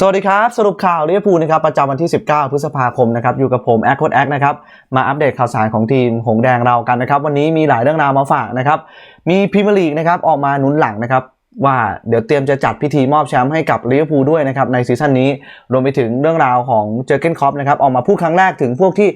สวัสดีครับ สรุปข่าวลิเวอร์พูลนะครับประจำวันที่ 19 พฤษภาคมนะครับอยู่กับผมแอคโคดแอคนะครับมาอัปเดตข่าวสารของทีมหงแดงเรากันนะครับ วันนี้มีหลายเรื่องราวมาฝากนะครับ มีพรีเมียร์ลีกนะครับออกมาหนุนหลังนะครับว่าเดี๋ยวเตรียมจะจัดพิธีมอบแชมป์ให้กับลิเวอร์พูลด้วยนะครับในซีซั่นนี้รวมไปถึงเรื่องราวของเจอเกนคอปนะครับออกมาพูดครั้งแรกถึงพวกที่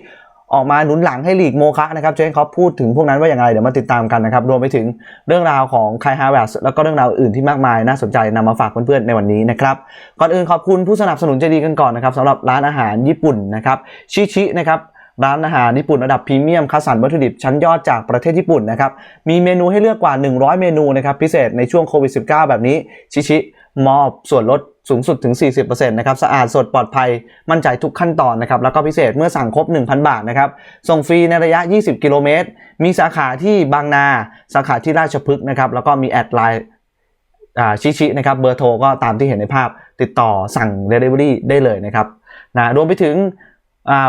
ออกมาหนุนหลังให้ลีกโมคะนะครับเจอร์เกนคอปพูดถึงพวกนั้นว่าอย่างไรเดี๋ยวมาติดตามกันนะครับรวมไปถึงเรื่องราวของไคฮาเวสแล้วก็เรื่องราวอื่นที่มากมายน่าสนใจนำมาฝากเพื่อนๆในวันนี้นะครับก่อนอื่นขอบคุณผู้สนับสนุนใจดีกันก่อนนะครับสำหรับร้านอาหารญี่ปุ่นนะครับชิชินะครับร้านอาหารญี่ปุ่นระดับพรีเมียมคัดสรรวัตถุดิบชั้นยอดจากประเทศญี่ปุ่นนะครับมีเมนูให้เลือกกว่า 100 เมนูนะครับพิเศษในช่วงโควิด -19 แบบนี้ชิชิมอบส่วนลด สูงสุดถึง 40%นะครับ สะอาดสดปลอดภัยมั่นใจทุกขั้นตอนนะครับ แล้วก็พิเศษเมื่อสั่งครบ 1,000 บาทนะครับ ส่งฟรีในระยะ 20 กิโลเมตร มีสาขาที่บางนา สาขาที่ราชพฤกษ์นะครับ แล้วก็มีแอดไลน์ชิชินะครับ เบอร์โทรก็ตามที่เห็นในภาพ ติดต่อสั่ง Delivery ได้เลยนะครับนะรวมไปถึง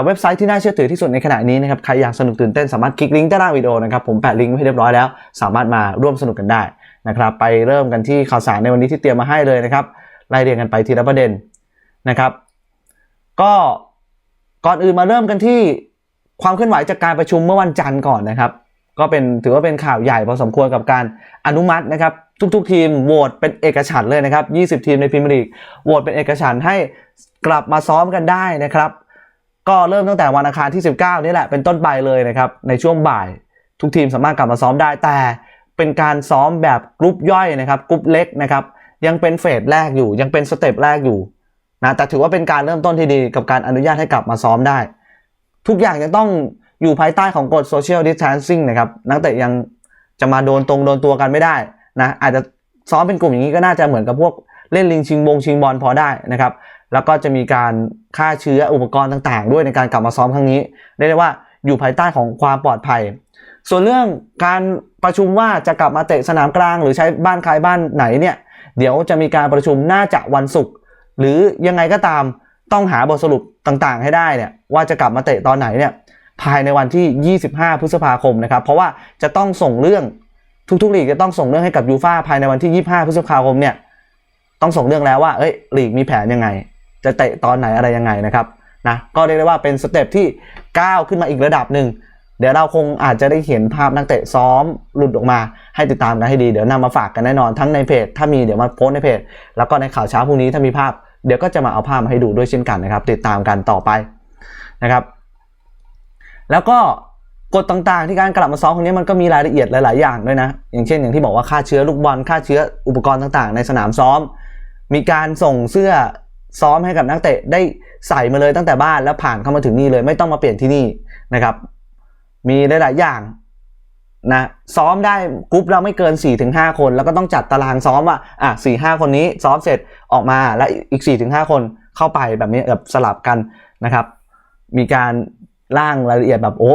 เว็บไซต์ที่น่าเชื่อถือที่สุดในขณะนี้นะครับ ใครอยากสนุกตื่นเต้นสามารถคลิกลิงก์ใต้ล่างวิดีโอนะครับ ผมแปะลิงก์ไว้ให้เรียบร้อยแล้ว สามารถมาร่วมสนุกกันได้นะครับ ไปเริ่มกันที่ข่าวสารในวันนี้ที่เตรียมมาให้เลยนะครับ ไล่เรียงกันไปทีละประเด็นนะครับ ก็ก่อนอื่นมาเริ่มกันที่ความเคลื่อนไหวจากการประชุมเมื่อวันจันทร์ก่อนนะครับ ก็เป็นถือว่าเป็นข่าวใหญ่พอสมควรกับการอนุมัตินะครับ ทุก ๆ ทีมโหวตเป็นเอกฉันท์เลยนะครับ 20 ทีมในพรีเมียร์ลีกโหวตเป็นเอกฉันท์ให้กลับมาซ้อมกันได้นะครับ ก็เริ่มตั้งแต่วันอังคารที่ 19 นี่แหละเป็นต้นไปเลยนะครับ ในช่วงบ่าย ทุกทีมสามารถกลับมาซ้อมได้แต่เป็นการซ้อมแบบกรุ๊ปย่อยนะครับกรุ๊ปเล็กนะครับ ยังเป็นเฟสแรกอยู่ ยังเป็นสเต็ปแรกอยู่นะแต่ถือว่าเป็นการเริ่มต้นที่ดีกับการอนุญาตให้กลับมาซ้อมได้ ทุกอย่างยังต้องอยู่ภายใต้ของกฎ social distancing นะครับ นักเตะยังจะมาโดนตรงโดนตัวกันไม่ได้นะอาจจะซ้อมเป็นกลุ่มอย่างนี้ก็น่าจะเหมือนกับพวกเล่นลิงชิงบงชิงบอลพอได้นะครับ แล้วก็จะมีการฆ่าเชื้ออุปกรณ์ต่างๆ ด้วยในการกลับมาซ้อมครั้งนี้เรียกได้ว่าอยู่ภายใต้ของความปลอดภัย ส่วนเรื่องการประชุมว่าจะกลับมาเตะสนามกลาง หรือใช้บ้านใครบ้านไหนเนี่ย เดี๋ยวจะมีการประชุมน่าจะวันศุกร์หรือยังไงก็ตามต้องหาบทสรุปต่างๆ ให้ได้เนี่ยว่าจะกลับมาเตะตอนไหนเนี่ยภายในวันที่ 25 พฤษภาคมนะครับ เพราะว่าจะต้องส่งเรื่องทุกๆลีกจะต้องส่งเรื่องให้กับยูฟ่าภายในวันที่ 25 พฤษภาคมเนี่ยต้องส่งเรื่องแล้วว่าเอ้ยลีกมีแผนยังไง จะเตะตอนไหนอะไรยังไงนะครับนะก็เรียกได้ว่าเป็นสเต็ปที่ก้าวขึ้นมาอีกระดับหนึ่ง เดี๋ยวเราคงอาจจะได้เห็นภาพนักเตะซ้อมหลุดออกมา ให้ติดตามกันให้ดีเดี๋ยวนำมาฝากกันแน่นอนทั้งในเพจ ถ้ามีเดี๋ยวมาโพสในเพจ แล้วก็ในข่าวเช้าพรุ่งนี้ถ้ามีภาพเดี๋ยวก็จะมาเอาภาพมาให้ดูด้วยเช่นกันนะครับ ติดตามกันต่อไปนะครับ แล้วก็กฎต่างๆ ที่การกลับมาซ้อมครั้งนี้มันก็มีรายละเอียดหลาย ๆ อย่างด้วยนะ อย่างเช่นอย่างที่บอกว่าค่าเชื้อลูกบอลค่าเชื้ออุปกรณ์ต่าง ๆ ในสนามซ้อม มีการส่งเสื้อซ้อมให้กับนักเตะได้ใส่มาเลยตั้งแต่บ้านแล้วผ่านเข้ามาถึงนี่เลย ไม่ต้องมาเปลี่ยนที่นี่นะครับ มีหลาย ๆ อย่างนะซ้อมได้กรุ๊ปเราไม่เกิน 4-5 คน แล้วก็ต้องจัดตารางซ้อมว่าอะ4 5คนนี้ซ้อมเสร็จออกมาแล้วอีก 4-5 คนเข้าไปแบบนี้แบบสลับกันนะครับ มีการร่างรายละเอียดแบบโอ้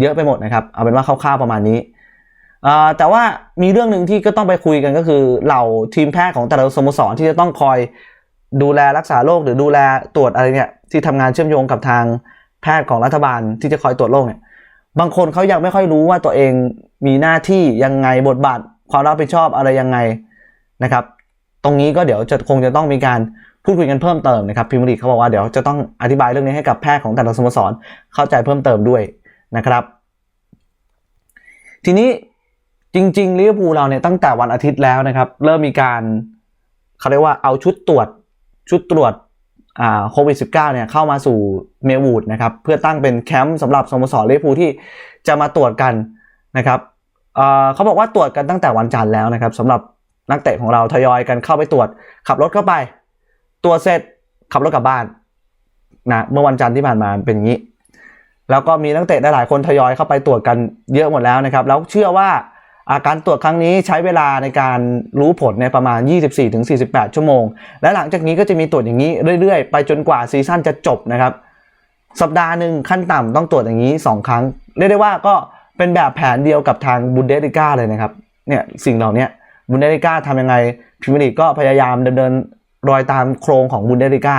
เยอะไปหมดนะครับ เอาเป็นว่าคร่าวๆประมาณนี้แต่ว่ามีเรื่องหนึ่งที่ก็ต้องไปคุยกันก็คือเหล่าทีมแพทย์ของแต่ละสโมสรที่จะต้องคอยดูแลรักษาโรคหรือดูแลตรวจอะไรเนี่ยที่ทำงานเชื่อมโยงกับทางแพทย์ของรัฐบาลที่จะคอยตรวจโรคเนี่ย บางคนเขายังไม่ค่อยรู้ว่าตัวเองมีหน้าที่ยังไงบทบาทความรับผิดชอบอะไรยังไงนะครับ ตรงนี้ก็เดี๋ยวจะคงจะต้องมีการพูดคุยกันเพิ่มเติมนะครับพิมลีเขาบอกว่าเดี๋ยวจะต้องอธิบายเรื่องนี้ให้กับแพทย์ของแต่ละสโมสรเข้าใจเพิ่มเติมด้วยนะครับ ทีนี้จริงๆลิเวอร์พูลเราเนี่ยตั้งแต่วันอาทิตย์แล้วนะครับ เริ่มมีการเขาเรียกว่าเอาชุดตรวจชุดตรวจ โควิด -19 เนี่ยเข้ามาสู่เมลวูดนะครับเพื่อตั้งเป็นแคมป์สำหรับสโมสรเวอร์พูลที่จะมาตรวจกันนะครับเขาบอกว่าตรวจกันตั้งแต่วันจันทร์แล้วนะครับสำหรับนักเตะของเราทยอยกันเข้าไปตรวจ ขับรถเข้าไป ตรวจเสร็จขับรถกลับบ้านนะเมื่อวันจันทร์ที่ผ่านมาเป็นอย่างนี้ แล้วก็มีนักเตะหลายคนทยอยเข้าไปตรวจกันเยอะหมดแล้วนะครับแล้วเชื่อว่า อาการตรวจครั้งนี้ใช้เวลาในการรู้ผลในประมาณ 24-48 ชั่วโมง และหลังจากนี้ก็จะมีตรวจอย่างนี้เรื่อยๆ ไปจนกว่าซีซั่นจะจบนะครับ สัปดาห์หนึ่งขั้นต่ำต้องตรวจอย่างนี้ 2 ครั้ง เรียกได้ว่าก็เป็นแบบแผนเดียวกับทางบุนเดสลิก้าเลยนะครับ เนี่ยสิ่งเหล่านี้บุนเดสลิก้าทำยังไงพรีเมียร์ลีกก็พยายามดำเนินรอยตามโครงของบุนเดสลิก้า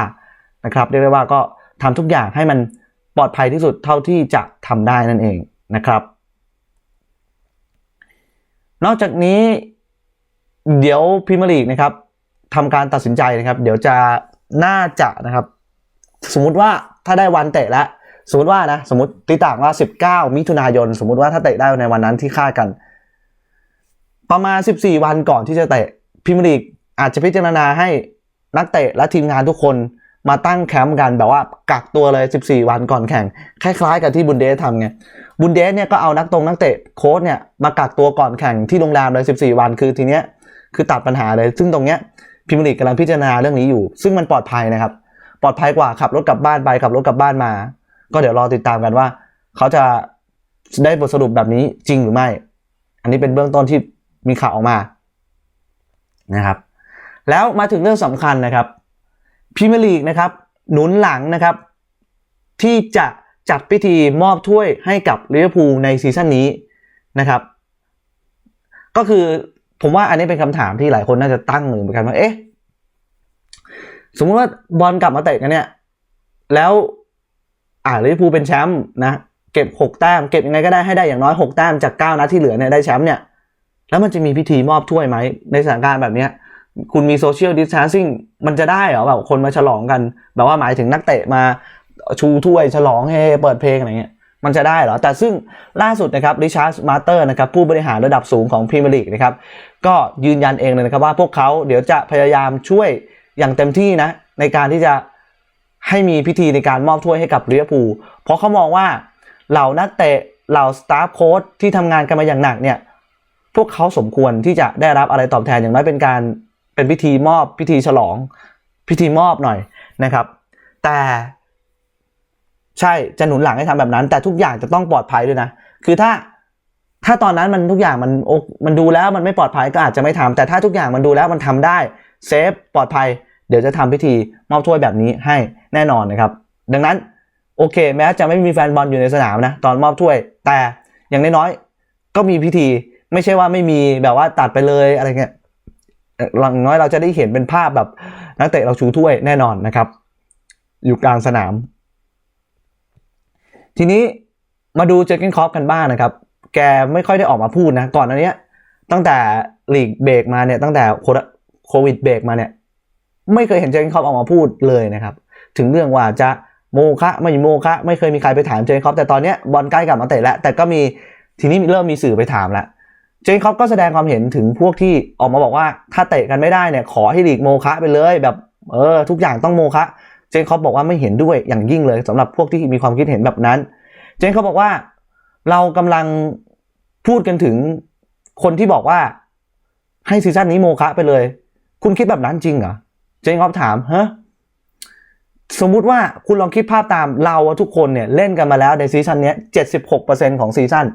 นะครับเรียกได้ว่าก็ทำทุกอย่างให้มันปลอดภัยที่สุดเท่าที่จะทำได้นั่นเองนะครับ นอกจากนี้เดี๋ยวพรีเมียร์ลีกนะครับทำการตัดสินใจนะครับ เดี๋ยวจะน่าจะนะครับ สมมุติว่าถ้าได้วันเตะแล้วสมมติว่านะสมมติตีต่างว่า 19 มิถุนายน สมมติว่าถ้าเตะได้ในวันนั้นที่คาดกัน ประมาณ 14 วันก่อนที่จะเตะพรีเมียร์ลีกอาจจะพิจารณาให้นักเตะและทีมงานทุกคนมาตั้งแคมป์กันแบบว่ากักตัวเลย 14 วันก่อนแข่ง คล้ายๆกับที่บุนเดสทำไง บุนเดสเนี่ยก็เอานักตรงนักเตะโค้ชเนี่ยมากักตัวก่อนแข่งที่โรงแรมเลย 14 วันคือทีเนี้ยคือตัดปัญหาเลย ซึ่งตรงเนี้ยพรีเมียร์ลีกกำลังพิจารณาเรื่องนี้อยู่ ซึ่งมันปลอดภัยนะครับ ปลอดภัยกว่าขับรถกลับบ้านไปขับรถกลับบ้านมา ก็เดี๋ยวรอติดตามกันว่า เขาจะได้บทสรุปแบบนี้จริงหรือไม่ อันนี้เป็นเบื้องต้นที่มีข่าวออกมานะครับ แล้วมาถึงเรื่องสำคัญนะครับพรีเมียร์ลีกนะครับหนุนหลังนะครับ ที่จะ จัดพิธีมอบถ้วยให้กับลิเวอร์พูลในซีซั่นนี้นะครับ ก็คือผมว่าอันนี้เป็นคำถามที่หลายคนน่าจะตั้งเหมือนกันว่าเอ๊ะสมมติว่าบอลกลับมาเตะกันเนี่ย แล้วอ่าลิเวอร์พูลเป็นแชมป์นะเก็บ 6 แต้มเก็บยังไงก็ได้ให้ได้อย่างน้อย 6 แต้มจาก 9 นัดที่เหลือเนี่ยได้แชมป์เนี่ย แล้วมันจะมีพิธีมอบถ้วยไหม ในสถานการณ์แบบนี้ คุณมีโซเชียลดิส a นซิ่งมันจะได้เหรอแบบคนมาฉลองกัน แบบว่าหมายถึงนักเตะมา ชูถ้วยฉลองเฮเปิดเพลงอะไรเงี้ยมันจะได้เหรอ แต่ซึ่งล่าสุดนะครับริชาร์ดมาเตอร์นะครับผู้บริหารระดับสูงของพรีเมียร์ลีกนะครับก็ยืนยันเองเลยนะครับว่าพวกเขาเดี๋ยวจะพยายามช่วยอย่างเต็มที่นะ ในการที่จะให้มีพิธีในการมอบถ้วยให้กับลิเวอร์พูลเพราะเขามองว่าเหล่านักเตะเหล่าสตาฟโค้ชที่ทำงานกันมาอย่างหนักเนี่ยพวกเขาสมควรที่จะได้รับอะไรตอบแทนอย่างน้อยเป็นการเป็นพิธีมอบพิธีฉลองพิธีมอบหน่อยนะครับ แต่ ใช่จะหนุนหลังให้ทำแบบนั้น แต่ทุกอย่างจะต้องปลอดภัยด้วยนะ คือถ้าถ้าตอนนั้นมันทุกอย่างมันมันดูแล้วมันไม่ปลอดภัยก็อาจจะไม่ทำแต่ถ้าทุกอย่างมันดูแล้วมันทำได้เซฟปลอดภัย เดี๋ยวจะทำพิธีมอบถ้วยแบบนี้ให้แน่นอนนะครับ ดังนั้นโอเค แม้จะไม่มีแฟนบอลอยู่ในสนามนะตอนมอบถ้วย แต่อย่างน้อยๆก็มีพิธีไม่ใช่ว่าไม่มีแบบว่าตัดไปเลยอะไรเงี้ยหลังน้อยเราจะได้เห็นเป็นภาพแบบนักเตะเราชูถ้วยแน่นอนนะครับ อยู่กลางสนาม ทีนี้มาดูเจอร์เกนคอฟกันบ้างนะครับ แกไม่ค่อยได้ออกมาพูดนะ ก่อนอันเนี้ย ตั้งแต่ลีกเบรกมาเนี่ย ตั้งแต่โควิดเบรกมาเนี่ย ไม่เคยเห็นเจอร์เกนคอฟออกมาพูดเลยนะครับ ถึงเรื่องว่าจะโมคะไม่โมคะไม่เคยมีใครไปถามเจอร์เกนคอฟแต่ตอนเนี้ยบอลใกล้กลับมาเตะแล้วแต่ก็มีทีนี้เริ่มมีสื่อไปถามแล้วเจนคอปก็แสดงความเห็นถึงพวกที่ออกมาบอกว่าถ้าเตะกันไม่ได้เนี่ยขอให้ลีกโมคะไปเลยแบบเออทุกอย่างต้องโมคะ เจนคอปบอกว่าไม่เห็นด้วยอย่างยิ่งเลยสำหรับพวกที่มีความคิดเห็นแบบนั้น เจนเขาบอกว่าเรากำลังพูดกันถึงคนที่บอกว่าให้ซีซั่นนี้โมคะไปเลย คุณคิดแบบนั้นจริงเหรอ เจนคอปถามฮะสมมุติว่าคุณลองคิดภาพตามเราทุกคนเนี่ยเล่นกันมาแล้วในซีซั่นนี้76%ของซีซั่น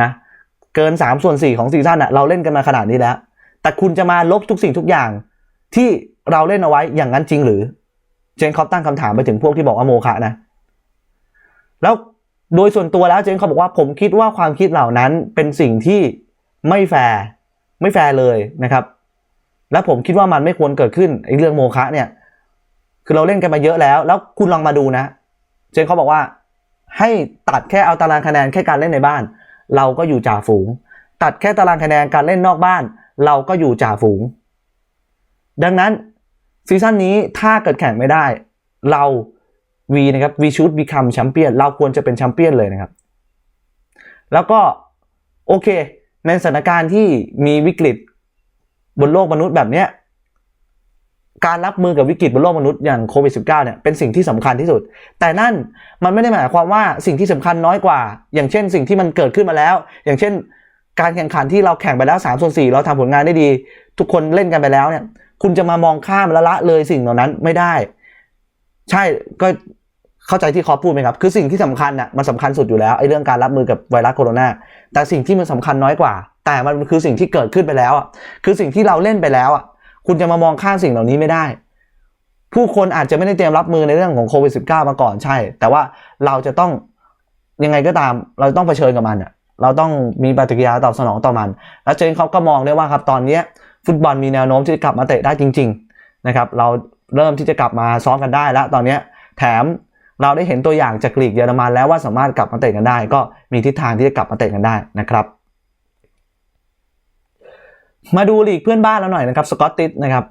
นะเกิน3ส่วน4ของซีซั่นอะเราเล่นกันมาขนาดนี้แล้ว แต่คุณจะมาลบทุกสิ่งทุกอย่างที่เราเล่นเอาไว้อย่างนั้นจริงหรือ เจนคอปตั้งคำถามไปถึงพวกที่บอกว่าโมฆะนะ แล้วโดยส่วนตัวแล้วเจนเขาบอกว่าผมคิดว่าความคิดเหล่านั้นเป็นสิ่งที่ไม่แฟร์ไม่แฟร์เลยนะครับ และผมคิดว่ามันไม่ควรเกิดขึ้นไอ้เรื่องโมฆะเนี่ย คือเราเล่นกันมาเยอะแล้ว แล้วคุณลองมาดูนะ เจนเขาบอกว่า ให้ตัดแค่เอาตารางคะแนนแค่การเล่นในบ้าน เราก็อยู่จ่าฝูง ตัดแค่ตารางคะแนนการเล่นนอกบ้าน เราก็อยู่จ่าฝูง ดังนั้น ซีซั่นนี้ถ้าเกิดแข่งไม่ได้ เราวีนะครับ we should become champion เราควรจะเป็นแชมเปี้ยนเลยนะครับ แล้วก็โอเค ในสถานการณ์ที่มีวิกฤตบนโลกมนุษย์แบบเนี้ยการรับมือกับวิกฤตบนโลกมนุษย์อย่างโควิด -19 เนี่ยเป็นสิ่งที่สำคัญที่สุด แต่นั่นมันไม่ได้หมายความว่าสิ่งที่สำคัญน้อยกว่า อย่างเช่น สิ่งที่มันเกิดขึ้นมาแล้ว อย่างเช่น การแข่งขันที่เราแข่งไปแล้ว3ส่วน4เราทำผลงานได้ดี ทุกคนเล่นกันไปแล้วเนี่ย คุณจะมามองข้ามและละเลยสิ่งเหล่านั้นไม่ได้ ใช่ก็เข้าใจที่คอพูดไหมครับ คือสิ่งที่สำคัญน่ะมันสำคัญสุดอยู่แล้วไอ้เรื่องการรับมือกับไวรัสโคโรนาแต่สิ่งที่มันสำคัญน้อยกว่า แต่มันคือสิ่งที่เกิดขึ้นไปแล้วอะคือสิ่งที่เราเล่นไปแล้วอะคุณจะมามองข้ามสิ่งเหล่านี้ไม่ได้ ผู้คนอาจจะไม่ได้เตรียมรับมือในเรื่องของโควิด -19 มาก่อนใช่ แต่ว่าเราจะต้องยังไงก็ตามเราต้องเผชิญกับมันอะ เราต้องมีปฏิกิริยาตอบสนองต่อมัน แล้วเจนเขาก็มองได้ว่าครับตอนนี้ฟุตบอลมีแนวโน้มที่จะกลับมาเตะได้จริงๆนะครับเราเริ่มที่จะกลับมาซ้อมกันได้แล้วตอนนี้แถมเราได้เห็นตัวอย่างจากลีกเยอรมันแล้วว่าสามารถกลับมาเตะกันได้ ก็มีทิศทางที่จะกลับมาเตะกันได้นะครับมาดูลีกเพื่อนบ้านแล้วหน่อยนะครับสกอตติสนะครับ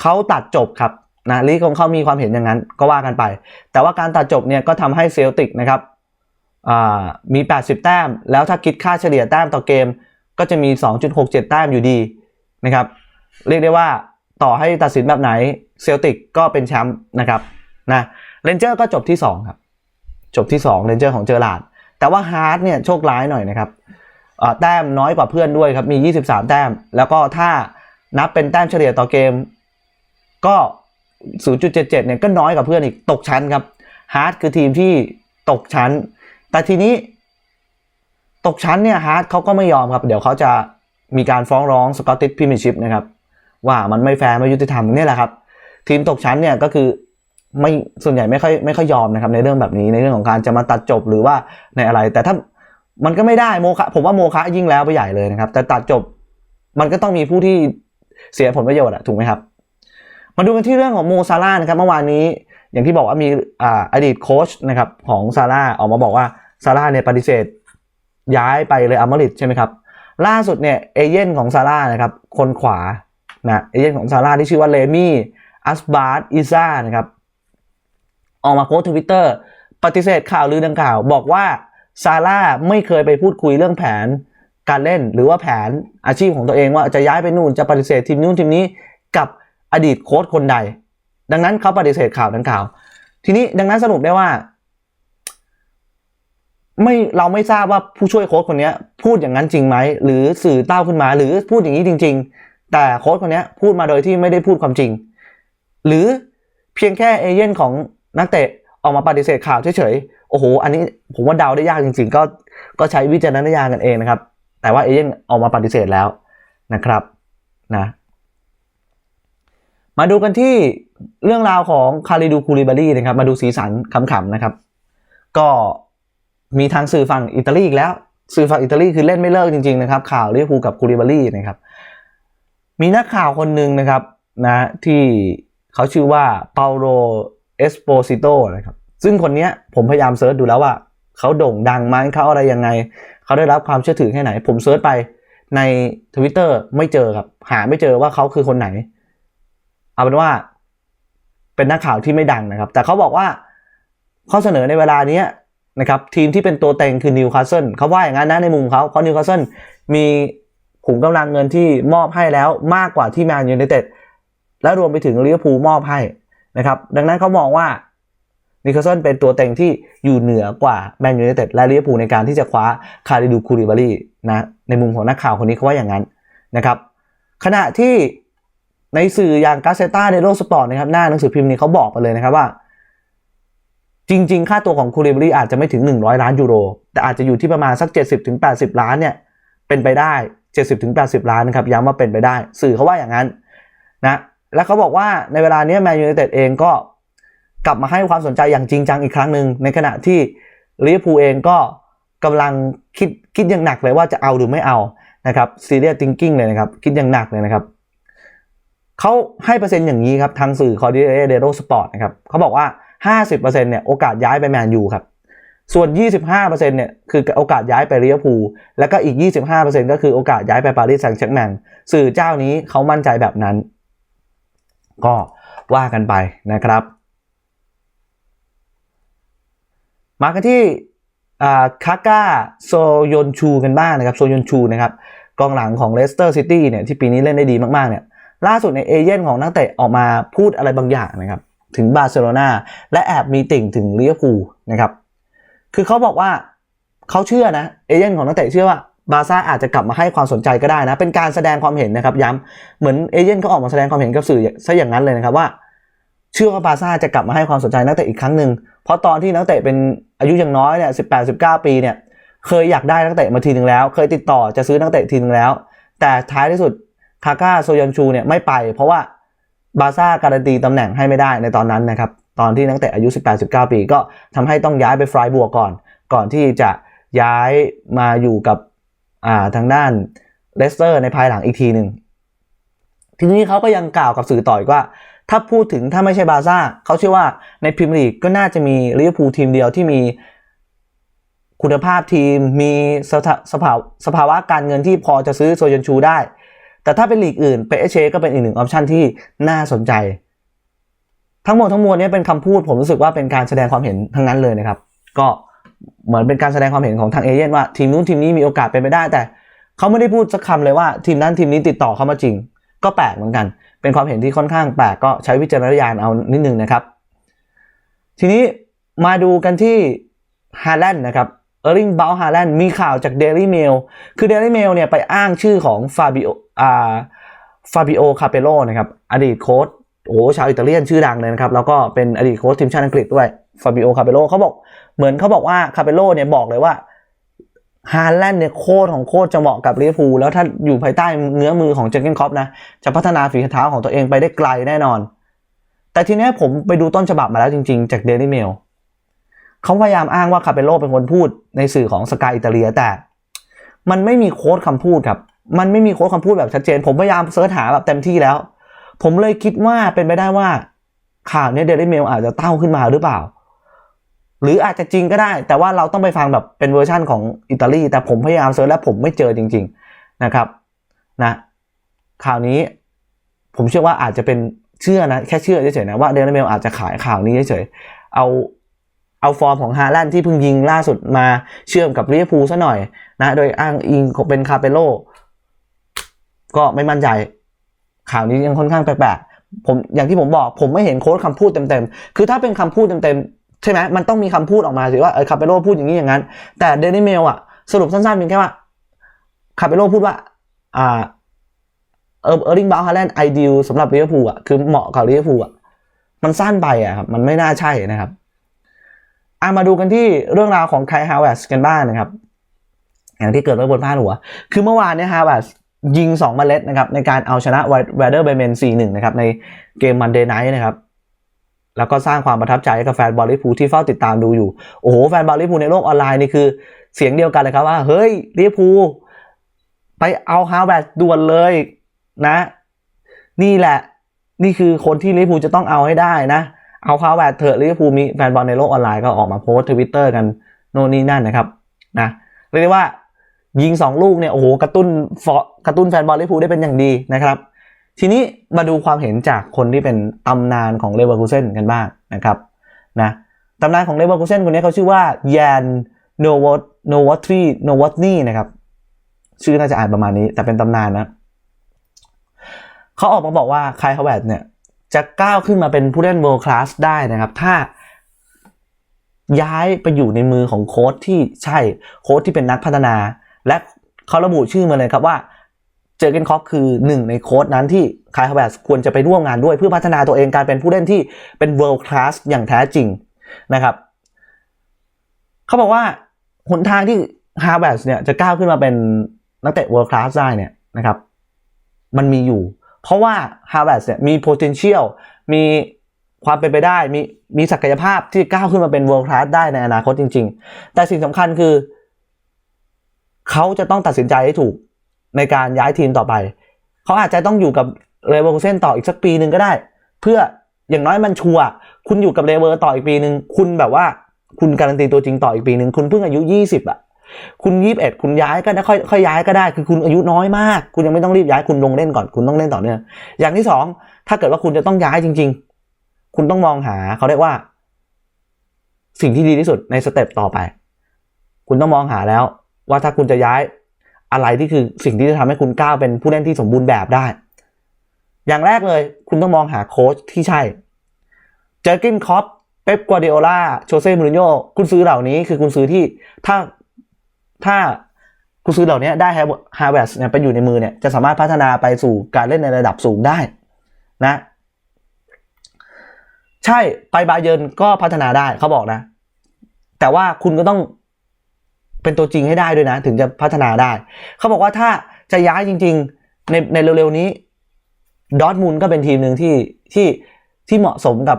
เขาตัดจบครับนะลีกของเขามีความเห็นอย่างนั้นก็ว่ากันไป แต่ว่าการตัดจบเนี่ยก็ทำให้เซลติกนะครับ มี 80 แต้ม แล้วถ้าคิดค่าเฉลี่ยแต้มต่อเกม ก็จะมี 2.67 แต้มอยู่ดีนะครับ เรียกได้ว่าต่อให้ตัดสินแบบไหนเซลติกก็เป็นแชมป์นะครับนะเรนเจอร์ก็จบที่ 2 ครับ จบที่2เรนเจอร์ของเจอร์ลาดแต่ว่าฮาร์ดเนี่ยโชคร้ายหน่อยนะครับแต้มน้อยกว่าเพื่อนด้วยครับ มี 23 แต้ม แล้วก็ถ้านับเป็นแต้มเฉลี่ยต่อเกม ก็ 0.77 เนี่ยก็น้อยกว่าเพื่อนอีกตกชั้นครับฮาร์ดคือทีมที่ตกชั้น แต่ทีนี้ตกชั้นเนี่ยฮาร์ดเขาก็ไม่ยอมครับ เดี๋ยวเขาจะมีการฟ้องร้องสกอตติชพรีเมียร์ชิพนะครับ ว่ามันไม่แฟร์ไม่ยุติธรรมนี่แหละครับ ทีมตกชั้นเนี่ยก็คือไม่ส่วนใหญ่ไม่ค่อยไม่ค่อยยอมนะครับ ในเรื่องแบบนี้ในเรื่องของการจะมาตัดจบหรือว่าในอะไร แต่ถ้ามันก็ไม่ได้โมคะผมว่าโมคะยิ่งแล้วไปใหญ่เลยนะครับ แต่ตัดจบมันก็ต้องมีผู้ที่เสียผลประโยชน์อะถูกไหมครับ มาดูกันที่เรื่องของโมซาร่านะครับเมื่อวานนี้ อย่างที่บอกว่ามีออดีตโค้ชนะครับของซาร่าออกมาบอกว่าซาร่าเนี่ยปฏิเสธย้ายไปเลยอัลมาริดใช่ไหมครับล่าสุดเนี่ยเอเย่นของซาร่านะครับคนขวานะเอเย่นของซาร่าที่ชื่อว่าเลมี่อัสบาร์ตอิซ่านะครับออกมาโพสทวิตเตอร์ปฏิเสธข่าวลือดังกล่าว บอกว่าซาร่าไม่เคยไปพูดคุยเรื่องแผนการเล่นหรือว่าแผนอาชีพของตัวเองว่าจะย้ายไปนู่นจะปฏิเสธทีมนู้นทีมนี้กับอดีตโค้ชคนใด ดังนั้นเขาปฏิเสธข่าวดังกล่าว ทีนี้ดังนั้นสรุปได้ว่า ไม่เราไม่ทราบว่าผู้ช่วยโค้ชคนนี้พูดอย่างนั้นจริงไหมหรือสื่อเต้าขึ้นมา หรือพูดอย่างนี้จริง ๆ แต่โค้ชคนนี้พูดมาโดยที่ไม่ได้พูดความจริง หรือเพียงแค่เอเย่นของนักเตะออกมาปฏิเสธข่าวเฉยๆโอ้โห อันนี้ผมว่าเดาได้ยากจริง ๆ ก็ก็ใช้วิจารณญาณกันเองนะครับ แต่ว่าเอเย่นออกมาปฏิเสธแล้วนะครับนะมาดูกันที่ เรื่องราวของคาริดูคูลิบารีนะครับ มาดูสีสันขำๆนะครับ ก็มีทางสื่อฝั่งอิตาลีอีกแล้ว สื่อฝั่งอิตาลีคือเล่นไม่เลิกจริงๆนะครับ ข่าวลิเวอร์พูกับคูลิบารีนะครับ มีนักข่าวคนหนึ่งนะครับนะที่เขาชื่อว่าเปาโลเอสโปซิโตนะครับ ซึ่งคนนี้ผมพยายามเซิร์ชดูแล้วว่าเขาโด่งดังไหมเขาอะไรยังไง เขาได้รับความเชื่อถือแค่ไหน ผมเซิร์ชไปใน Twitter ไม่เจอครับ หาไม่เจอว่าเขาคือคนไหน เอาเป็นว่า เป็นนักข่าวที่ไม่ดังนะครับ แต่เขาบอกว่าข้อเสนอในเวลานี้นะครับทีมที่เป็นตัวเต็งคือนิวคาสเซิลเขาว่าอย่างนั้นนะในมุมเขาเพราะนิวคาสเซิลมีขุมกำลังเงินที่มอบให้แล้วมากกว่าที่แมนยูไนเต็ดและรวมไปถึงลิเวอร์พูลมอบให้นะครับ ดังนั้นเขามองว่านิวคาสเซิลเป็นตัวเต็งที่อยู่เหนือกว่าแมนยูไนเต็ดและลิเวอร์พูลในการที่จะคว้าคาริดูคูริบารีนะในมุมของนักข่าวคนนี้เขาว่าอย่างนั้นนะครับ ขณะที่ ในสื่ออย่างกาเซต้าในโลกสปอร์ตนะครับหน้าหนังสือพิมพ์นี้เขาบอกไปเลยนะครับว่า จริง ๆ ค่าตัวของคูเรบรีอาจจะไม่ถึง 100 ล้านยูโร แต่อาจจะอยู่ที่ประมาณสัก 70-80 ล้านเนี่ยเป็นไปได้ 70-80 ล้านนะครับย้ำว่าเป็นไปได้ สื่อเขาว่าอย่างนั้นนะและเขาบอกว่าในเวลานี้แมนยูไนเต็ดเองก็กลับมาให้ความสนใจอย่างจริงจังอีกครั้งหนึ่งในขณะที่ลิเวอร์พูลเองก็กำลังคิดคิดอย่างหนักเลยว่าจะเอาหรือไม่เอานะครับซีเรียสทิงกิ้งเลยนะครับคิดอย่างหนักเลยนะครับ เขาให้เปอร์เซ็นต์อย่างนี้ครับ ทางสื่อคอร์ดิเอเดโรสปอร์ตนะครับเขาบอกว่า 50%เนี่ยโอกาสย้ายไปแมนยูครับ ส่วน 25%เนี่ยคือโอกาสย้ายไปลิเวอร์พูลแล้วก็อีก 25%ก็คือโอกาสย้ายไปปารีสแซงต์แชร์แมงสื่อเจ้านี้เขามั่นใจแบบนั้น ก็ว่ากันไปนะครับ มากันที่คาก้าโซยนชูกันบ้างนะครับ โซยนชูนะครับกองหลังของเลสเตอร์ซิตี้เนี่ยที่ปีนี้เล่นได้ดีมากๆเนี่ย ล่าสุดในเอเย่นของนักเตะออกมาพูดอะไรบางอย่างนะครับ ถึงบาร์เซโลนาและแอบมีติ่งถึงลิเวอร์พูลนะครับ คือเขาบอกว่าเขาเชื่อนะเอเย่นของนักเตะเชื่อว่าบาซ่าอาจจะกลับมาให้ความสนใจก็ได้นะ เป็นการแสดงความเห็นนะครับ ย้ำเหมือนเอเย่นเขาออกมาแสดงความเห็นกับสื่อซะอย่างนั้นเลยนะครับว่า เชื่อว่าบาซ่าจะกลับมาให้ความสนใจนักเตะอีกครั้งหนึ่งเพราะตอนที่นักเตะเป็นอายุยังน้อยเนี่ยสิบแปดสิบเก้าปีเนี่ยเคยอยากได้นักเตะมาทีหนึ่งแล้ว เคยติดต่อจะซื้อนักเตะทีหนึ่งแล้ว แต่ท้ายที่สุด คาก้าโซยันชูเนี่ยไม่ไป เพราะว่าบาซ่าการันตีตำแหน่งให้ไม่ได้ในตอนนั้นนะครับตอนที่นักเตะอายุ 18-19 ปีก็ทำให้ต้องย้ายไปฟรายบัวก่อน ก่อนที่จะย้ายมาอยู่กับาทางด้านเลสเตอร์ในภายหลังอีกทีหนึ่งทีนี้เขาก็ยังกล่าวกับสื่อต่อยว่า ถ้าพูดถึงถ้าไม่ใช่บาซ่าเขาเชื่อว่าในพรีเมียร์ลีกก็น่าจะมีลิเวอร์พูลทีมเดียวที่มีคุณภาพทีมมีสภาสภาสภาวะการเงินที่พอจะซื้อโซยันชูได้ แต่ถ้าเป็นลีกอื่นเปเชก็เป็นอีกหนึ่งออปชันที่น่าสนใจ ทั้งหมดทั้งมวลนี้เป็นคำพูดผมรู้สึกว่าเป็นการแสดงความเห็นทั้งนั้นเลยนะครับ ก็เหมือนเป็นการแสดงความเห็นของทางเอเย่นว่าทีมนู้นทีมนี้มีโอกาสเป็นไปได้ แต่เขาไม่ได้พูดสักคำเลยว่าทีมนั้นทีมนี้ติดต่อเขามาจริง ก็แปลกเหมือนกัน เป็นความเห็นที่ค่อนข้างแปลกก็ใช้วิจารณญาณเอานิดนึงนะครับ ทีนี้มาดูกันที่ฮาแลนด์นะครับ เออร์ลิงเบลฮาแลนด์มีข่าวจาก Daily Mail คือ Daily Mail เนี่ยไปอ้างชื่อของฟาบิโออ่าฟาบิโอคาเปโลนะครับอดีตโค้ชโอ้โหชาวอิตาเลียนชื่อดังเลยนะครับ แล้วก็เป็นอดีตโค้ชทีมชาติอังกฤษด้วยฟาบิโอคาเปโลเขาบอกเหมือนเขาบอกว่าคาเปโลเนี่ยบอกเลยว่าฮาแลนด์เนี่ยโคตรของโคตรจะเหมาะกับลิเวอร์พูลแล้วถ้าอยู่ภายใต้เงื้อมือของเจอร์เกนคอปนะ จะพัฒนาฝีเท้าของตัวเองไปได้ไกลแน่นอน แต่ทีนี้ผมไปดูต้นฉบับมาแล้วจริงๆ จาก Daily Mail ขาพยายามอ้างว่าคาเปโลเป็นคนพูดในสื่อของสกายอิตาเลียแต่ มันไม่มีโค้ดคำพูดครับ มันไม่มีโค้ดคำพูดแบบชัดเจน ผมพยายามเสิร์ชหาแบบเต็มที่แล้ว ผมเลยคิดว่าเป็นไปได้ว่าข่าวนี้เดลิเมลอาจจะเต้าขึ้นมาหรือเปล่า หรืออาจจะจริงก็ได้ แต่ว่าเราต้องไปฟังแบบเป็นเวอร์ชั่นของอิตาลีแต่ผมพยายามเสิร์ชแล้วผมไม่เจอจริง ๆนะครับนะข่าวนี้ผมเชื่อว่าอาจจะเป็นเชื่อนะแค่เชื่อเฉยๆนะว่าเดลิเมลอาจจะขายข่าวนี้เฉยๆเอา เอาฟอร์มของฮาแลนด์ที่เพิ่งยิงล่าสุดมาเชื่อมกับลิเวอร์พูลซะหน่อยนะโดยอ้างอิงเป็นคาเปโลก็ไม่มั่นใจข่าวนี้ยังค่อนข้างแปลกๆผมอย่างที่ผมบอก ผมไม่เห็นโค้ดคำพูดเต็มๆ คือถ้าเป็นคำพูดเต็มๆ ใช่ไหมมันต้องมีคำพูดออกมาสิว่าเออคาเปโลพูดอย่างนี้อย่างนั้น แต่เดนิเมลอะสรุปสั้นๆเพียงแค่ว่าคาเปโลพูดว่าอ่าเออเออริงบาฮาแลนด์ไอเดียสำหรับลิเวอร์พูลอะคือเหมาะกับลิเวอร์พูลอะมันสั้นไปอะครับมันไม่น่าใช่นะครับ อะมาดูกันที่เรื่องราวของไคฮาวเวสกันบ้างนะครับ อย่างที่เกิดไว้บนพาหัว คือเมื่อวานเนี่ยฮาวเวสยิง 2 เมล็ดนะครับในการเอาชนะแวเดอร์เบเมน 4-1 นะครับในเกมมันเดย์ไนท์นะครับ แล้วก็สร้างความประทับใจให้กับแฟนบอลลิพูที่เฝ้าติดตามดูอยู่ โอ้โห แฟนบอลลิพูในโลกออนไลน์นี่คือเสียงเดียวกันเลยครับว่า เฮ้ยลิพูไปเอาฮาวเวสด่วนเลยนะ นี่แหละ นี่คือคนที่ลิพูจะต้องเอาให้ได้นะ เอาคาแวดเถอะลิเวอร์พูลมีแฟนบอลในโลกออนไลน์ก็ออกมาโพสทวิตเตอร์กันโน่นนี่นั่นนะครับนะเรียกได้ว่ายิง 2 ลูกเนี่ยโอ้โหกระตุ้นฟอกระตุ้นแฟนบอลลิเวอร์พูลได้เป็นอย่างดีนะครับ ทีนี้มาดูความเห็นจากคนที่เป็นตำนานของเลเวอร์คูเซนกันบ้างนะครับนะตำนานของเลเวอร์คูเซนคนนี้เขาชื่อว่าแยนโนวอตโนวอตรีโนวอตนี่นะครับ ชื่อน่าจะอ่านประมาณนี้ แต่เป็นตำนานนะเขาออกมาบอกว่าคายฮาวเวดเนี่ย จะก้าวขึ้นมาเป็นผู้เล่น world class ได้นะครับ ถ้าย้ายไปอยู่ในมือของโค้ชที่ใช่โค้ชที่เป็นนักพัฒนา และเขาระบุชื่อมาเลยครับว่าเจอเกนคอปคือหนึ่งในโค้ชนั้นที่คายฮาวเวสควรจะไปร่วมงานด้วยเพื่อพัฒนาตัวเองการเป็นผู้เล่นที่เป็น world class อย่างแท้จริงนะครับ เขาบอกว่าหนทางที่ฮาวเวสเนี่ยจะก้าวขึ้นมาเป็นนักเตะ world class ได้เนี่ยนะครับ มันมีอยู่ เพราะว่า Harvard เนี่ยมี potential มีความเป็นไปได้มีมีศักยภาพที่ก้าวขึ้นมาเป็น world class ได้ในอนาคตจริง ๆ แต่สิ่งสำคัญคือ เขาจะต้องตัดสินใจให้ถูกในการย้ายทีมต่อไป เขาอาจจะต้องอยู่กับเลเวอร์เซนต่ออีกสักปีหนึ่งก็ได้ เพื่ออย่างน้อยมันชัวร์คุณอยู่กับเลเวอร์ต่ออีกปีหนึ่งคุณแบบว่าคุณการันตีตัวจริงต่ออีกปีหนึ่งคุณเพิ่งอายุ 20อะ คุณยี่สิบเอ็ดคุณย้ายก็ได้ค่อยค่อยย้ายก็ได้ คือคุณอายุน้อยมาก คุณยังไม่ต้องรีบย้ายคุณลงเล่นก่อนคุณต้องเล่นต่อเนื่องอย่างที่สองถ้าเกิดว่าคุณจะต้องย้ายจริง ๆ คุณต้องมองหาเขาเรียกว่า สิ่งที่ดีที่สุดในสเต็ปต่อไป คุณต้องมองหาแล้ว ว่าถ้าคุณจะย้ายอะไรที่คือสิ่งที่จะทำให้คุณก้าวเป็นผู้เล่นที่สมบูรณ์แบบได้ อย่างแรกเลย คุณต้องมองหาโค้ชที่ใช่ เจอร์กินคอปเป๊ปกัวเดโอลาโชเซ่มูรินโญ่คุณซื้อเหล่านี้คือคุณซื้อที่ถ้า ถ้าคุณซื้อเหล่านี้ได้ฮาร์เวสเนี่ยไปอยู่ในมือเนี่ยจะสามารถพัฒนาไปสู่การเล่นในระดับสูงได้นะ ใช่ไปบาเยิร์นก็พัฒนาได้เขาบอกนะ แต่ว่าคุณก็ต้องเป็นตัวจริงให้ได้ด้วยนะ ถึงจะพัฒนาได้ เขาบอกว่าถ้าจะย้ายจริง ๆ ในในเร็วๆนี้ดอทมูลก็เป็นทีมหนึ่งที่ที่ที่เหมาะสมกับ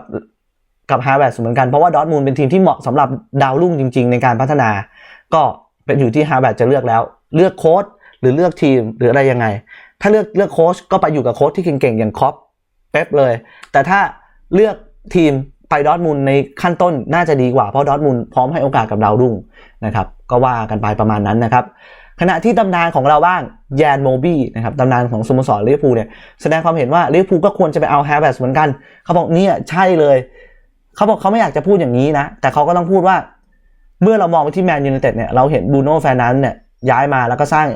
กับฮาร์เวสเหมือนกัน เพราะว่าดอทมูลเป็นทีมที่เหมาะสำหรับดาวรุ่งจริง ๆ ในการพัฒนา ก็ เป็นอยู่ที่ฮาร์ a ว d จะเลือกแล้ว เลือกโค้ชหรือเลือกทีมหรืออะไรยังไง ถ้าเลือกเลือกโค้ชก็ไปอยู่กับโค้ชที่เก่งๆอย่างคอปเป๊ปเลย แต่ถ้าเลือกทีมไปดอทมูลในขั้นต้นน่าจะดีกว่าเพราะดอทมูลพร้อมให้โอกาสกับดาวรุ่งนะครับ ก็ว่ากันไปประมาณนั้นนะครับ ขณะที่ตำนานของเราบ้างแยนโมบี้นะครับตำนานของสโมสรลิเวอร์พูลเนี่ยแสดงความเห็นว่าลิเวอร์พูลก็ควรจะไปเอาแฮร์แบสเหมือนกัน เขาบอกเนี่ยใช่เลย เขาบอกเขาไม่อยากจะพูดอย่างนี้นะ แต่เขาก็ต้องพูดว่า เมื่อเรามองไปที่แมนยูไนเต็ดเนี่ยเราเห็นบูโน่แฟร์นันเนี่ยย้ายมาแล้วก็สร้าง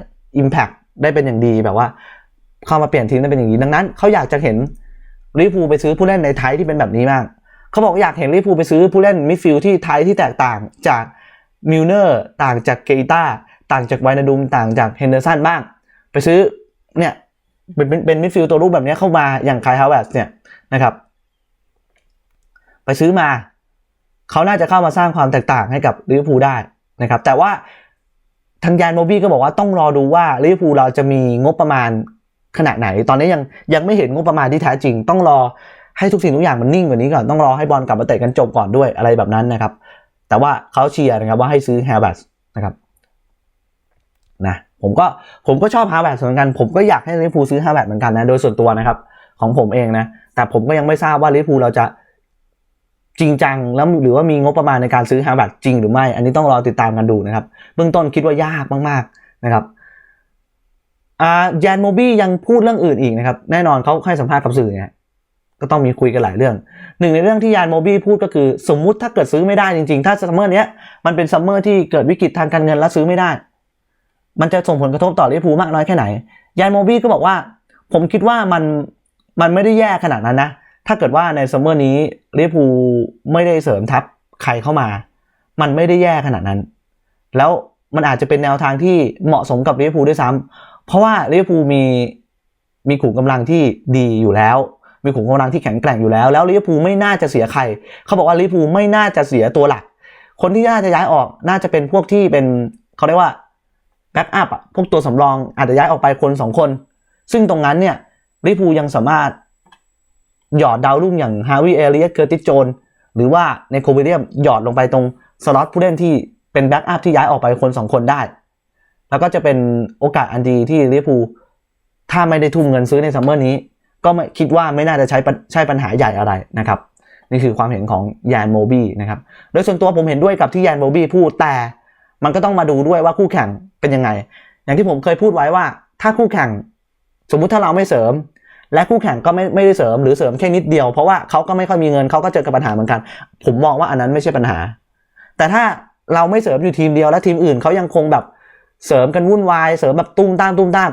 Impact ได้เป็นอย่างดีแบบว่า เข้ามาเปลี่ยนทีมได้เป็นอย่างนี้ดังนั้นเขาอยากจะเห็นลิเวอร์พูไปซื้อผู้เล่นในไทยที่เป็นแบบนี้มาก เขาบอกอยากเห็นลิเวอร์พูไปซื้อผู้เล่นมิดฟิลด์ที่ไทยที่แตกต่างจากมิลเนอร์ต่างจากเกอิต้าต่างจากไวนาดุมต่างจากเฮนเดอร์สันบ้าง ไปซื้อเนี่ยเป็นเป็นเป็นมิดฟิลด์ตัวรูปแบบนี้เข้ามาอย่างคายฮาวเวสเนี่ยนะครับ ไปซื้อมา เขาน่าจะเข้ามาสร้างความแตกต่างให้กับลิเวอร์พูลได้นะครับ แต่ว่าทางยานโมบี้ก็บอกว่าต้องรอดูว่าลิเวอร์พูลเราจะมีงบประมาณขนาดไหน ตอนนี้ยังยังไม่เห็นงบประมาณที่แท้จริง ต้องรอให้ทุกสิ่งทุกอย่างมันนิ่งกว่านี้ก่อน ต้องรอให้บอลกลับมาเตะกันจบก่อนด้วยอะไรแบบนั้นนะครับ แต่ว่าเขาเชียร์นะครับว่าให้ซื้อแฮร์บัสนะครับนะผมก็ผมก็ชอบฮาร์แบสเหมือนกัน ผมก็อยากให้ลิเวอร์พูลซื้อฮาร์แบสเหมือนกันนะ โดยส่วนตัวนะครับ ของผมเองนะ แต่ผมก็ยังไม่ทราบว่าลิเวอร์พูลเราจะ จริงจังแล้วหรือว่ามีงบประมาณในการซื้อฮาร์แบสจริงหรือไม่ อันนี้ต้องรอติดตามกันดูนะครับ เบื้องต้นคิดว่ายากมากๆนะครับอ่าแยนโมบี้ยังพูดเรื่องอื่นอีกนะครับ แน่นอนเขาให้สัมภาษณ์กับสื่อเนี่ยก็ต้องมีคุยกันหลายเรื่อง หนึ่งในเรื่องที่ยานโมบี้พูดก็คือสมมุติถ้าเกิดซื้อไม่ได้จริงๆ ถ้าซัมเมอร์เนี้ยมันเป็นซัมเมอร์ที่เกิดวิกฤตทางการเงินแล้วซื้อไม่ได้ มันจะส่งผลกระทบต่อลิเวอร์พูลมากน้อยแค่ไหนยานโมบี้ก็บอกว่า ผมคิดว่ามันมันไม่ได้แย่ขนาดนั้นนะ ถ้าเกิดว่าในซัมเมอร์นี้ลิเวอร์พูลไม่ได้เสริมทัพใครเข้ามา มันไม่ได้แย่ขนาดนั้น แล้วมันอาจจะเป็นแนวทางที่เหมาะสมกับลิเวอร์พูลด้วยซ้ำเพราะว่าลิเวอร์พูลมีมีขุมกำลังที่ดีอยู่แล้ว มีขุมกำลังที่แข็งแกร่งอยู่แล้ว แล้วลิเวอร์พูลไม่น่าจะเสียใคร เขาบอกว่าลิเวอร์พูลไม่น่าจะเสียตัวหลัก คนที่น่าจะย้ายออกน่าจะเป็นพวกที่เป็นเขาเรียกว่าแบ็กอัพอะพวกตัวสำรองอาจจะย้ายออกไปคนสองคน ซึ่งตรงนั้นเนี่ยลิเวอร์พูลยังสามารถ หยอดดาวรุ่งอย่างฮาวิเอเลียเกอร์ติโจนหรือว่าในโควิเลียมหยอดลงไปตรงสล็อตผู้เล่นที่เป็นแบ็กอัพที่ย้ายออกไปคนสองคนได้ แล้วก็จะเป็นโอกาสอันดีที่ลิเวอร์พูลถ้าไม่ได้ทุ่มเงินซื้อในซัมเมอร์นี้ ก็ไม่คิดว่าไม่น่าจะใช้ใช่ปัญหาใหญ่อะไรนะครับ นี่คือความเห็นของยานโมบี้นะครับ โดยส่วนตัวผมเห็นด้วยกับที่ยานโมบี้พูดแต่มันก็ต้องมาดูด้วยว่าคู่แข่งเป็นยังไง อย่างที่ผมเคยพูดไว้ว่า ถ้าคู่แข่ง สมมุติถ้าเราไม่เสริม และคู่แข่งก็ไม่ไม่ได้เสริมหรือเสริมแค่นิดเดียว เพราะว่าเขาก็ไม่ค่อยมีเงินเขาก็เจอกับปัญหาเหมือนกัน ผมมองว่าอันนั้นไม่ใช่ปัญหา แต่ถ้าเราไม่เสริมอยู่ทีมเดียวและทีมอื่นเขายังคงแบบเสริมกันวุ่นวายเสริมแบบตุ้มตามตุ้มตาม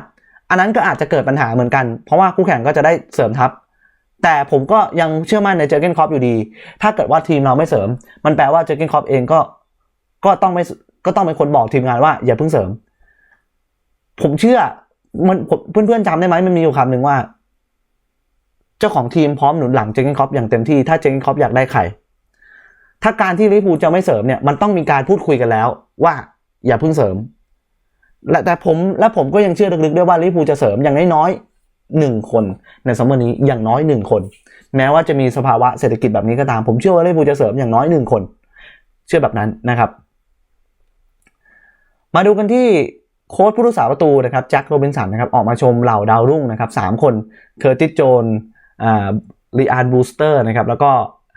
อันนั้นก็อาจจะเกิดปัญหาเหมือนกัน เพราะว่าคู่แข่งก็จะได้เสริมทัพแต่ผมก็ยังเชื่อมั่นในเจอร์เกนคอปอยู่ดี ถ้าเกิดว่าทีมเราไม่เสริม มันแปลว่าเจอร์เกนคอปเองก็ก็ต้องไม่ก็ต้องเป็นคนบอกทีมงานว่าอย่าเพิ่งเสริม ผมเชื่อมันเพื่อนๆจำได้ไหมมันมีอยู่คำหนึ่งว่า เจ้าของทีมพร้อมหนุนหลังเจอร์เกนครอปอย่างเต็มที่ถ้าเจอร์เกนครอปอยากได้ใครถ้าการที่ลิเวอร์พูจะไม่เสริมเนี่ยมันต้องมีการพูดคุยกันแล้ว ว่าอย่าเพิ่งเสริม และแต่ผมและผมก็ยังเชื่อลึกๆด้วยว่าลิเวอร์พูจะเสริมอย่างน้อยๆหนึ่งคนในซัมเมอร์นี้อย่างน้อยหนึ่งคน แม้ว่าจะมีสภาวะเศรษฐกิจแบบนี้ก็ตาม ผมเชื่อว่าลิเวอร์พูจะเสริมอย่างน้อยหนึ่งคน เชื่อแบบนั้นนะครับ มาดูกันที่โค้ชผู้รักษาประตูนะครับแจ็คโรบินสันนะครับออกมาชมเหล่าดาวรุ่งนะครับสามคนเคอร์ติสโจน อ่าลีอานบูสเตอร์นะครับ แล้วก็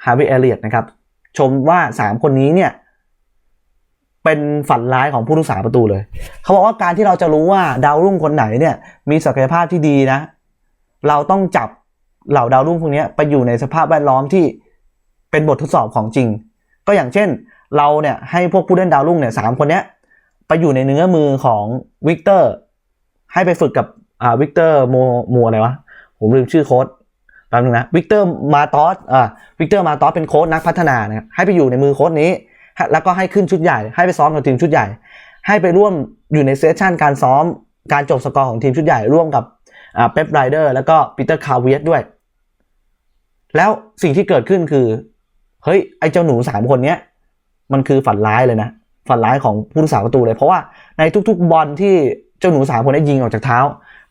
ฮาร์วีเอเลียตนะครับ ชมว่าสามคนนี้เนี่ย เป็นฝันร้ายของผู้รักษาประตูเลย เขาบอกว่าการที่เราจะรู้ว่าดาวรุ่งคนไหนเนี่ย มีศักยภาพที่ดีนะ เราต้องจับเหล่าดาวรุ่งพวกนี้ไปอยู่ในสภาพแวดล้อมที่เป็นบททดสอบของจริง ก็อย่างเช่น เราเนี่ยให้พวกผู้เล่นดาวรุ่งเนี่ยสามคนเนี้ยไปอยู่ในเนื้อมือของวิกเตอร์ให้ไปฝึกกับอ่าวิกเตอร์โมโมอะไรวะ ผมลืมชื่อโค้ด ป๊บนึงนะวิกเตอร์มาตอสอ่าวิกเตอร์มาตอสเป็นโค้ดนักพัฒนานะครับให้ไปอยู่ในมือโค้ดนี้ แล้วก็ให้ขึ้นชุดใหญ่ ให้ไปซ้อมกับทีมชุดใหญ่ ให้ไปร่วมอยู่ในเซสชันการซ้อมการจบสกอร์ของทีมชุดใหญ่ร่วมกับเป๊ปไรเดอร์แล้วก็ปีเตอร์คาเวียสด้วย แล้วสิ่งที่เกิดขึ้นคือ เฮ้ย ไอ้เจ้าหนูสามคนเนี้ย มันคือฝันร้ายเลยนะ ฝันร้ายของผู้รักษาประตูเลย เพราะว่าในทุกๆบอลที่เจ้าหนูสามคนนี้ยิงออกจากเท้า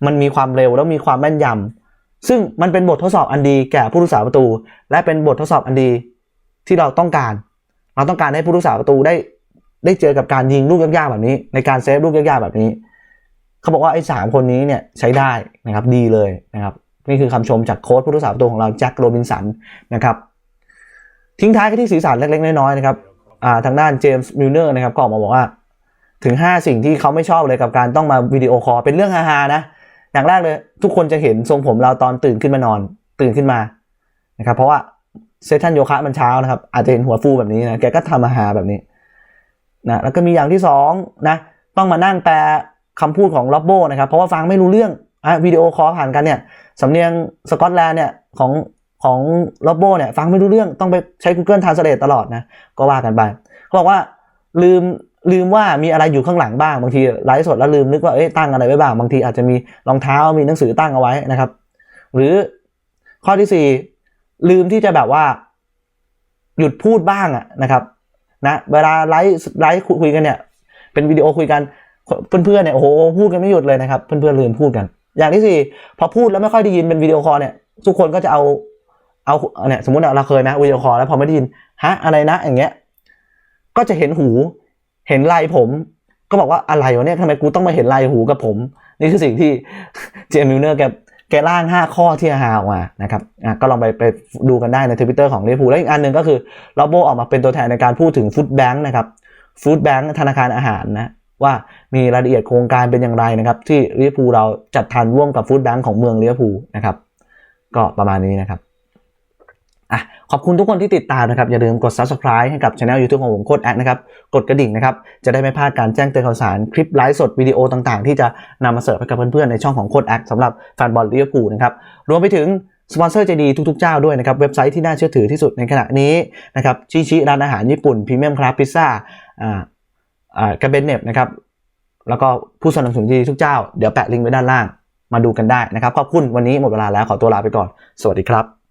มันมีความเร็วแล้วมีความแม่นยำ ซึ่งมันเป็นบททดสอบอันดีแก่ผู้รักษาประตู และเป็นบททดสอบอันดีที่เราต้องการ เราต้องการให้ผู้รักษาประตูได้ได้เจอกับการยิงลูกยากๆแบบนี้ ในการเซฟลูกยากๆแบบนี้ เขาบอกว่าไอ้สามคนนี้เนี่ยใช้ได้นะครับดีเลยนะครับนี่คือคำชมจากโค้ชผู้รักษาประตูของเราแจ็คโรบินสันนะครับทิ้งท้ายกันที่สีสันเล็กๆ น้อยๆนะครับาทางด้านเจมส์มิลเนอร์นะครับก็ออกมาบอกว่า ถึง 5 สิ่งที่เขาไม่ชอบเลยกับการต้องมาวิดีโอคอลเป็นเรื่องฮาๆนะ อย่างแรกเลย ทุกคนจะเห็นทรงผมเราตอนตื่นขึ้นมานอน ตื่นขึ้นมานะครับ เพราะว่าเซสชันโยคะมันเช้านะครับ อาจจะเห็นหัวฟูแบบนี้นะแกก็ทำอาหารแบบนี้นะแล้วก็มีอย่างที่สองนะต้องมานั่งแปลคำพูดของล็อบโบนะครับ เพราะว่าฟังไม่รู้เรื่องอะวิดีโอคอลผ่านกันเนี่ยสำเนียงสกอตแลนด์เนี่ยของของล็อบโบเนี่ยฟังไม่รู้เรื่องต้องไปใช้ Google Translate ตลอดนะ ก็ว่ากันไปเขาบอกว่าลืม ลืมว่ามีอะไรอยู่ข้างหลังบ้างบางทีไลฟ์สดแล้วลืมนึกว่าเอ้ยตั้งอะไรไว้บ้างบางทีอาจจะมีรองเท้ามีหนังสือตั้งเอาไว้นะครับ หรือข้อที่สี่ลืมที่จะแบบว่า หยุดพูดบ้างอะนะครับนะเวลาไลฟ์ไลฟ์คุยกันเนี่ย เป็นวิดีโอคุยกันเพื่อนๆเนี่ยโอ้โหพูดกันไม่หยุดเลยนะครับ เพื่อนๆลืมพูดกัน อย่างที่สี่พอพูดแล้วไม่ค่อยได้ยินเป็นวิดีโอคอลเนี่ยทุกคนก็จะเอาเอาเนี่ยสมมติเราเคยนะวิดีโอคอลแล้วพอไม่ได้ยินฮะอะไรนะอย่างเงี้ยก็จะเห็นหู เห็นลายผม ก็บอกว่าอะไรวะเนี่ยทำไมกูต้องมาเห็นลายหูกับผม นี่คือสิ่งที่เจมิลเนอร์แกแกร่าง 5 ข้อที่ฮาออกมานะครับอะก็ลองไปไปดูกันได้ในทวิตเตอร์ของลิเวอร์พูลแล้วอีกอันหนึ่งก็คือลอบโบออกมาเป็นตัวแทนในการพูดถึงฟู้ดแบงค์นะครับฟู้ดแบงค์ธนาคารอาหารนะว่ามีรายละเอียดโครงการเป็นอย่างไรนะครับ ที่ลิเวอร์พูลเราจัดทานร่วมกับฟู้ดแบงค์ของเมืองลิเวอร์พูลนะครับ ก็ประมาณนี้นะครับอะ ขอบคุณทุกคนที่ติดตามนะครับ อย่าลืมกด subscribe ให้กับช anel YouTube ของผมโคดแอคนะครับ กดกระดิ่งนะครับ จะได้ไม่พลาดการแจ้งเตือนข่าวสาร คลิปไลฟ์สดวิดีโอต่างๆ ที่จะนำมาเสิร์ฟให้กับเพื่อนๆ ในช่องของโคดแอคสำหรับแฟนบอลลิเวอร์พูลนะครับ รวมไปถึงสปอนเซอร์ใจดีทุกๆเจ้าด้วยนะครับ เว็บไซต์ที่น่าเชื่อถือที่สุดในขณะนี้นะครับชิชิร้านอาหารญี่ปุ่นพรีเมียมคราฟพิซซ่าอ่าอ่ากระเบนเน็บนะครับแล้วก็ผู้สนับสนุนที่ดีทุกเจ้า เดี๋ยวแปะลิงก์ไว้ด้านล่างมาดูกันได้นะครับขอบคุณวันนี้หมดเวลาแล้วขอตัวลาไปก่อน สวัสดีครับ